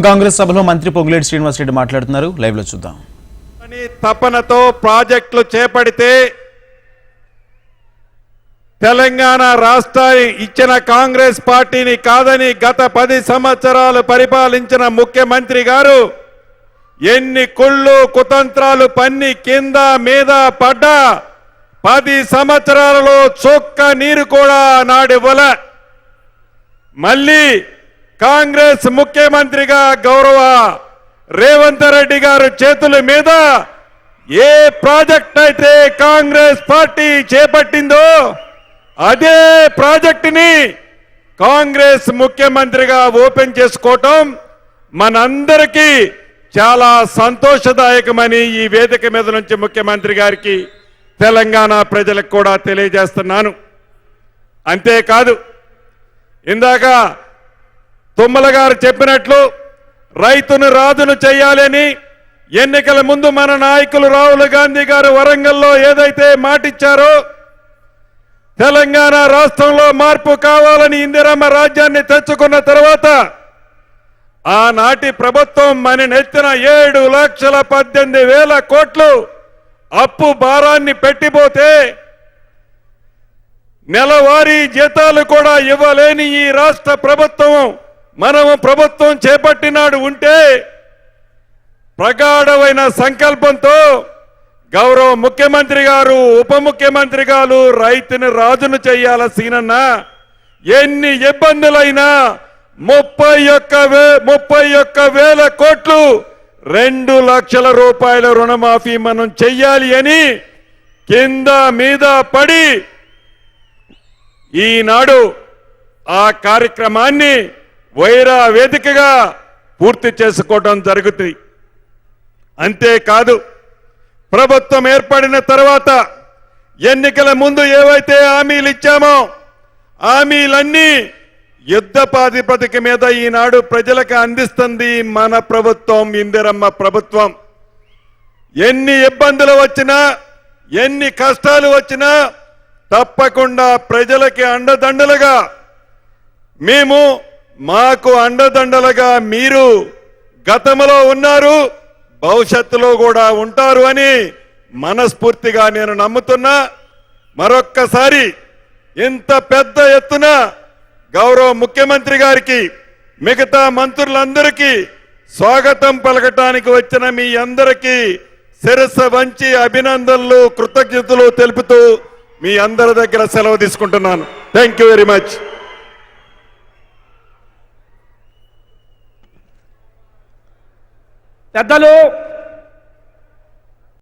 కాంగ్రెస్ సభలో మంత్రి పొంగులేటి శ్రీనివాసరెడ్డి మాట్లాడుతున్నారు. లైవ్లో చూద్దాం. అని తపనతో ప్రాజెక్టులు చేపడితే తెలంగాణ రాష్ట్రాన్ని ఇచ్చిన కాంగ్రెస్ పార్టీని కాదని గత పది సంవత్సరాలు పరిపాలించిన ముఖ్యమంత్రి గారు ఎన్ని కుళ్ళు కుతంత్రాలు పన్ని కింద మీద పడ్డా పది సంవత్సరాలలో చొక్క నీరు కూడా నాడివ్వల. మళ్ళీ కాంగ్రెస్ ముఖ్యమంత్రిగా గౌరవ రేవంత్ రెడ్డి గారు చేతుల మీద ఏ ప్రాజెక్ట్ అయితే కాంగ్రెస్ పార్టీ చేపట్టిందో అదే ప్రాజెక్టుని కాంగ్రెస్ ముఖ్యమంత్రిగా ఓపెన్ చేసుకోవటం మనందరికీ చాలా సంతోషదాయకమని ఈ వేదిక మీద నుంచి ముఖ్యమంత్రి గారికి తెలంగాణ ప్రజలకు కూడా తెలియజేస్తున్నాను. అంతేకాదు ఇందాక తుమ్మల గారు చెప్పినట్లు రైతును రాజును చేయాలని ఎన్నికల ముందు మన నాయకులు రాహుల్ గాంధీ గారు వరంగల్లో ఏదైతే మాటిచ్చారో తెలంగాణ రాష్ట్రంలో మార్పు కావాలని ఇందిరమ్మ రాజ్యాన్ని తెచ్చుకున్న తర్వాత ఆనాటి ప్రభుత్వం మన నెత్తిన ఏడు లక్షల పద్దెనిమిది వేల కోట్లు అప్పు భారాన్ని పెట్టిపోతే నెలవారీ జీతాలు కూడా ఇవ్వలేని ఈ రాష్ట్ర ప్రభుత్వం మనము ప్రభుత్వం చేపట్టినాడు ఉంటే ప్రగాఢమైన సంకల్పంతో గౌరవ ముఖ్యమంత్రి గారు ఉప ముఖ్యమంత్రి గారు రైతుని రాజును చేయాల సీనన్న? ఎన్ని ఇబ్బందులైనా ముప్పై ఒక్క వే ముప్పై ఒక్క వేల కోట్లు రెండు లక్షల రూపాయల రుణమాఫీ మనం చెయ్యాలి అని కింద మీద పడి ఈనాడు ఆ కార్యక్రమాన్ని వైరా వేదికగా పూర్తి చేసుకోవడం జరుగుతుంది. అంతేకాదు ప్రభుత్వం ఏర్పడిన తర్వాత ఎన్నికల ముందు ఏవైతే హామీలు ఇచ్చామో హామీలన్నీ యుద్ధ ప్రాతిపదిక మీద ఈనాడు ప్రజలకు అందిస్తుంది మన ప్రభుత్వం ఇందిరమ్మ ప్రభుత్వం. ఎన్ని ఇబ్బందులు వచ్చినా ఎన్ని కష్టాలు వచ్చినా తప్పకుండా ప్రజలకి అండదండలుగా మేము మాకు అండదండలుగా మీరు గతంలో ఉన్నారు భవిష్యత్తులో కూడా ఉంటారు అని మనస్ఫూర్తిగా నేను నమ్ముతున్నా. మరొక్కసారి ఇంత పెద్ద ఎత్తున గౌరవ ముఖ్యమంత్రి గారికి మిగతా మంత్రులందరికీ స్వాగతం పలకటానికి వచ్చిన మీ అందరికీ శిరస వంచి అభినందనలు కృతజ్ఞతలు తెలుపుతూ మీ అందరి దగ్గర సెలవు తీసుకుంటున్నాను. థ్యాంక్ యూ వెరీ మచ్ పెద్దలు